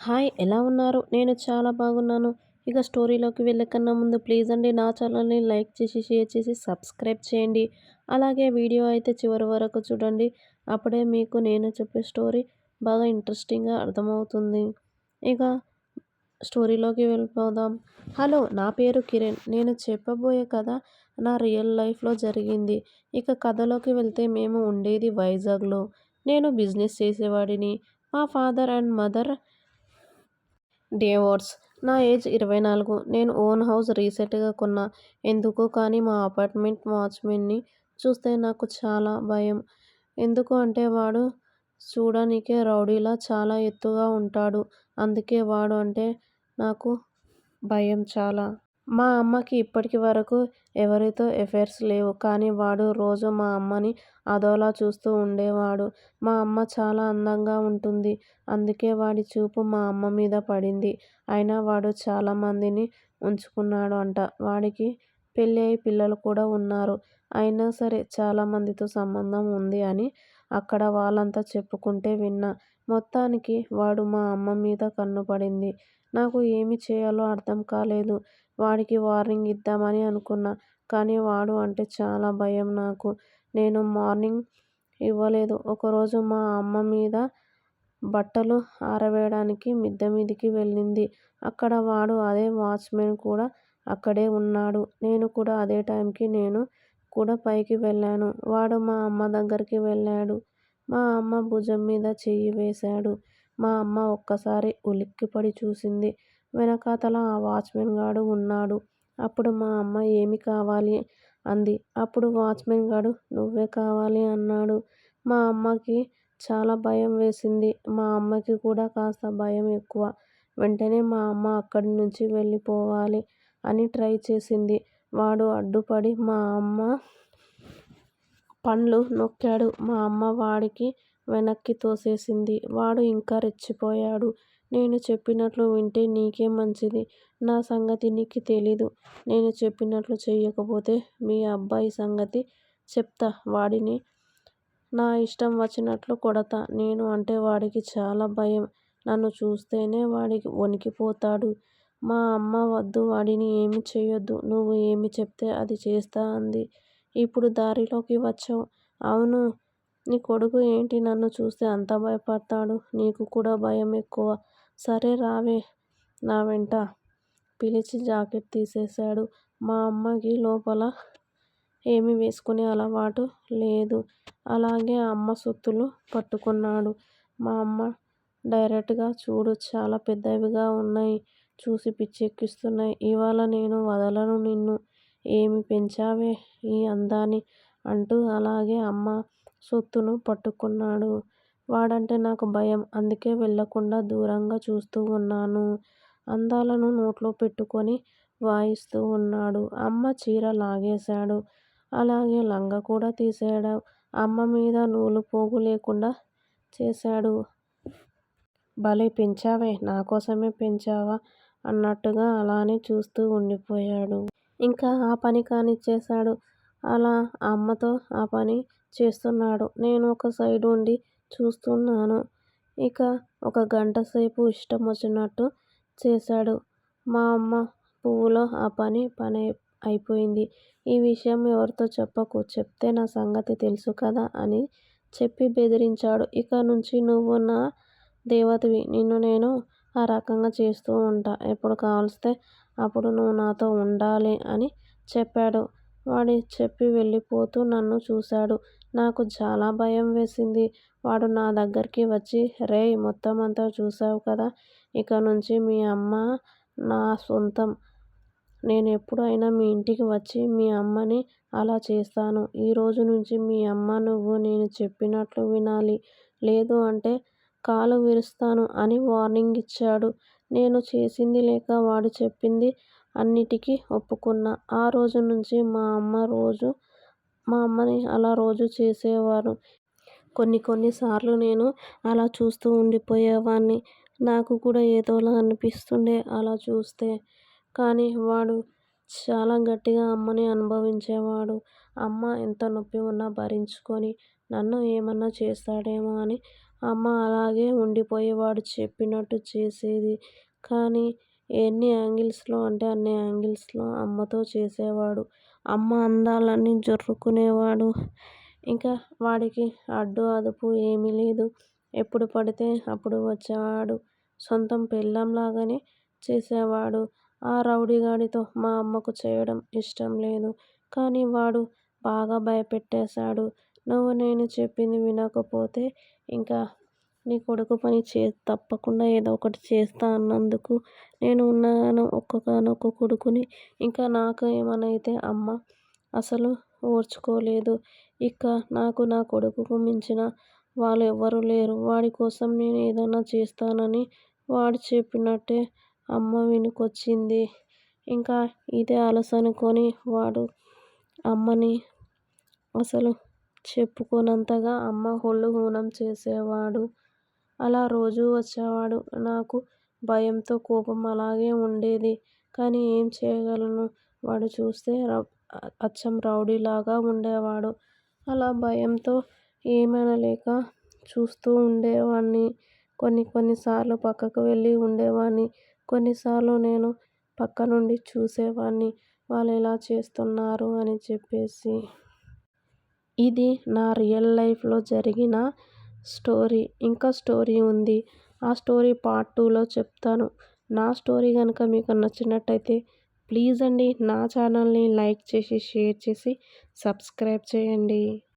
Hi ఎలా ఉన్నారు? నేను చాలా బాగున్నాను. ఇక స్టోరీలోకి వెళ్ళకన్నా ముందు ప్లీజ్ అండి నా ఛానల్ని లైక్ చేసి షేర్ చేసి సబ్స్క్రైబ్ చేయండి. అలాగే వీడియో అయితే చివరి వరకు చూడండి. అప్పుడే మీకు నేను చెప్పే స్టోరీ బాగా ఇంట్రెస్టింగ్గా అర్థమవుతుంది. ఇక స్టోరీలోకి వెళ్ళిపోదాం. హలో నా పేరు కిరణ్. నేను చెప్పబోయే కథ నా రియల్ లైఫ్లో జరిగింది. ఇక కథలోకి వెళ్తే మేము ఉండేది వైజాగ్లో. నేను బిజినెస్ చేసేవాడిని. మా ఫాదర్ అండ్ మదర్ డేవర్స్. నా ఏజ్ ఇరవై నాలుగు నేను ఓన్ హౌస్ రీసెంట్గా కొన్నా. ఎందుకో కానీ మా అపార్ట్మెంట్ వాచ్మెన్ని చూస్తే నాకు చాలా భయం. ఎందుకు అంటే వాడు చూడనికే రౌడీలా చాలా ఎత్తుగా ఉంటాడు. అందుకే వాడు అంటే నాకు భయం చాలా. మా అమ్మకి ఇప్పటికి వరకు ఎవరితో ఎఫైర్స్ లేవు. కానీ వాడు రోజు మా అమ్మని అదోలా చూస్తూ ఉండేవాడు. మా అమ్మ చాలా అందంగా ఉంటుంది. అందుకే వాడి చూపు మా అమ్మ మీద పడింది. అయినా వాడు చాలా మందిని ఉంచుకున్నాడు అంట. వాడికి పెళ్ళి అయి పిల్లలు కూడా ఉన్నారు. అయినా సరే చాలా మందితో సంబంధం ఉంది అని అక్కడ వాళ్ళంతా చెప్పుకుంటే విన్నా. మొత్తానికి వాడు మా అమ్మ మీద కన్ను పడింది. నాకు ఏమి చేయాలో అర్థం కాలేదు. వాడికి వార్నింగ్ ఇద్దామని అనుకున్నా. కానీ వాడు అంటే చాలా భయం నాకు. నేను మార్నింగ్ ఇవ్వలేదు. ఒకరోజు మా అమ్మ మీద బట్టలు ఆరవేయడానికి మిద్దె మీదికి వెళ్ళింది. అక్కడ వాడు అదే వాచ్మెన్ కూడా అక్కడే ఉన్నాడు. నేను కూడా అదే టైంకి నేను కూడా పైకి వెళ్ళాను. వాడు మా అమ్మ దగ్గరికి వెళ్ళాడు. మా అమ్మ భుజం మీద చెయ్యి వేశాడు. మా అమ్మ ఒక్కసారి ఉలిక్కిపడి చూసింది. వెనకాతల ఆ వాచ్మెన్ గాడు ఉన్నాడు. అప్పుడు మా అమ్మ ఏమి కావాలి? అంది. అప్పుడు వాచ్మెన్ గాడు నువ్వే కావాలి అన్నాడు. మా అమ్మకి చాలా భయం వేసింది. మా అమ్మకి కూడా కాస్త భయం ఎక్కువ. వెంటనే మా అమ్మ అక్కడి నుంచి వెళ్ళిపోవాలి అని ట్రై చేసింది. వాడు అడ్డుపడి మా అమ్మ పండ్లు నొక్కాడు. మా అమ్మ వాడికి వెనక్కి తోసేసింది. వాడు ఇంకా రెచ్చిపోయాడు. నేను చెప్పినట్లు వింటే నీకే మంచిది. నా సంగతి నీకు తెలీదు. నేను చెప్పినట్లు చెయ్యకపోతే మీ అబ్బాయి సంగతి చెప్తా. వాడిని నా ఇష్టం వచ్చినట్లు కొడతా. నేను అంటే వాడికి చాలా భయం. నన్ను చూస్తేనే వాడికి వణికిపోతాడు. మా అమ్మ వద్దు వాడిని ఏమి చెయ్యొద్దు నువ్వు ఏమి చెప్తే అది చేస్తా అంది. ఇప్పుడు దారిలోకి వచ్చావు. అవును నీ కొడుకు ఏంటి నన్ను చూస్తే అంత భయపడతాడు? నీకు కూడా భయం ఎక్కువ. సరే రావే నా వెంట పిలిచి జాకెట్ తీసేశాడు. మా అమ్మకి లోపల ఏమీ వేసుకునే అలవాటు లేదు. అలాగే అమ్మ సొత్తులు పట్టుకున్నాడు. మా అమ్మ డైరెక్ట్గా చూడు చాలా పెద్దవిగా ఉన్నాయి చూసి పిచ్చెక్కిస్తున్నాయి. ఇవాళ నేను వదలను నిన్ను. ఏమి పెంచావే? ఈ అందాన్ని అంటూ అలాగే అమ్మ సొత్తును పట్టుకున్నాడు. వాడంటే నాకు భయం. అందుకే వెళ్ళకుండా దూరంగా చూస్తూ ఉన్నాను. అందాలను నోట్లో పెట్టుకొని వాయిస్తూ ఉన్నాడు. అమ్మ చీర లాగేశాడు. అలాగే లంగా కూడా తీసాడు అమ్మ మీద నూలు పోగు లేకుండా చేశాడు. భలే పెంచావే నా కోసమే పెంచావా అన్నట్టుగా అలానే చూస్తూ ఉండిపోయాడు. ఇంకా ఆ పని కానిచ్చేశాడు. అలా అమ్మతో ఆ పని చేస్తున్నాడు. నేను ఒక సైడ్ ఉండి చూస్తున్నాను. ఇక ఒక గంట సేపు ఇష్టం వచ్చినట్టు చేశాడు. మా అమ్మ పువ్వులో ఆ పని పని అయిపోయింది. ఈ విషయం ఎవరితో చెప్పకు చెప్తే నా సంగతి తెలుసు కదా అని చెప్పి బెదిరించాడు. ఇక నుంచి నువ్వు నా దేవతవి. నిన్ను నేను ఆ రకంగా చేస్తూ ఉంటా. ఎప్పుడు కావలిస్తే అప్పుడు నువ్వు నాతో ఉండాలి అని చెప్పాడు. వాడి చెప్పి వెళ్ళిపోతూ నన్ను చూశాడు. నాకు చాలా భయం వేసింది. వాడు నా దగ్గరికి వచ్చి రేయ్ మొత్తం అంతా చూసావు కదా? ఇక నుంచి మీ అమ్మ నా సొంతం. నేను ఎప్పుడైనా మీ ఇంటికి వచ్చి మీ అమ్మని అలా చేస్తాను. ఈ రోజు నుంచి మీ అమ్మ నువ్వు నేను చెప్పినట్లు వినాలి. లేదు అంటే కాలు విరుస్తాను అని వార్నింగ్ ఇచ్చాడు. నేను చేసింది లేక వాడు చెప్పింది అన్నిటికీ ఒప్పుకున్నా. ఆ రోజు నుంచి మా అమ్మ రోజు మా అమ్మని అలా రోజు చేసేవారు. కొన్ని కొన్ని సార్లు నేను అలా చూస్తూ ఉండిపోయేవాడిని నాకు కూడా ఏదోలా అనిపిస్తుండే అలా చూస్తే. కానీ వాడు చాలా గట్టిగా అమ్మని అనుభవించేవాడు. అమ్మ ఎంత నొప్పి ఉన్నా భరించుకొని నన్ను ఏమన్నా చేస్తాడేమో అని అమ్మ అలాగే ఉండిపోయేవాడు చెప్పినట్టు చేసేది. కానీ ఎన్ని యాంగిల్స్లో అంటే అన్ని యాంగిల్స్లో అమ్మతో చేసేవాడు. అమ్మ అందాలన్నీ జొర్రుకునేవాడు. ఇంకా వాడికి అడ్డు అదుపు ఏమీ లేదు. ఎప్పుడు పడితే అప్పుడు వచ్చేవాడు. సొంతం పెళ్ళాంలాగానే చేసేవాడు. ఆ రౌడీగాడితో మా అమ్మకు చేయడం ఇష్టం లేదు. కానీ వాడు బాగా భయపెట్టేశాడు. నువ్వు నేను చెప్పింది వినకపోతే ఇంకా నీ కొడుకు పని చే తప్పకుండా ఏదో ఒకటి చేస్తా అన్నందుకు. నేను ఉన్నాను ఒక్కగానొక్క కొడుకుని. ఇంకా నాకు ఏమనైతే అమ్మ అసలు ఓర్చుకోలేదు. ఇక నాకు నా కొడుకుకు మించిన వాళ్ళు ఎవ్వరూ లేరు. వాడి కోసం నేను ఏదైనా చేస్తానని వాడు చెప్పినట్టే అమ్మ వెనుకొచ్చింది. ఇంకా ఇదే అలసనుకొని వాడు అమ్మని అసలు చెప్పుకోనంతగా అమ్మ ఒళ్ళు హూనం చేసేవాడు. అలా రోజూ వచ్చేవాడు. నాకు భయంతో కోపం అలాగే ఉండేది. కానీ ఏం చేయగలను? వాడు చూస్తే అచ్చం రౌడీలాగా ఉండేవాడు. అలా భయంతో ఏమనలేక చూస్తూ ఉండేవాణ్ణి. కొన్ని కొన్నిసార్లు పక్కకు వెళ్ళి ఉండేవాణ్ణి. కొన్నిసార్లు నేను పక్క నుండి చూసేవాణ్ణి. వాళ్ళు ఎలా చేస్తున్నారు అని చెప్పేసి. ఇది నా రియల్ లైఫ్లో జరిగిన స్టోరీ ఇంకా స్టోరీ ఉంది. ఆ స్టోరీ పార్ట్ టూలో చెప్తాను. నా స్టోరీ కనుక మీకు నచ్చినట్టయితే ప్లీజ్ అండి నా ఛానల్ని లైక్ చేసి షేర్ చేసి సబ్స్క్రైబ్ చేయండి.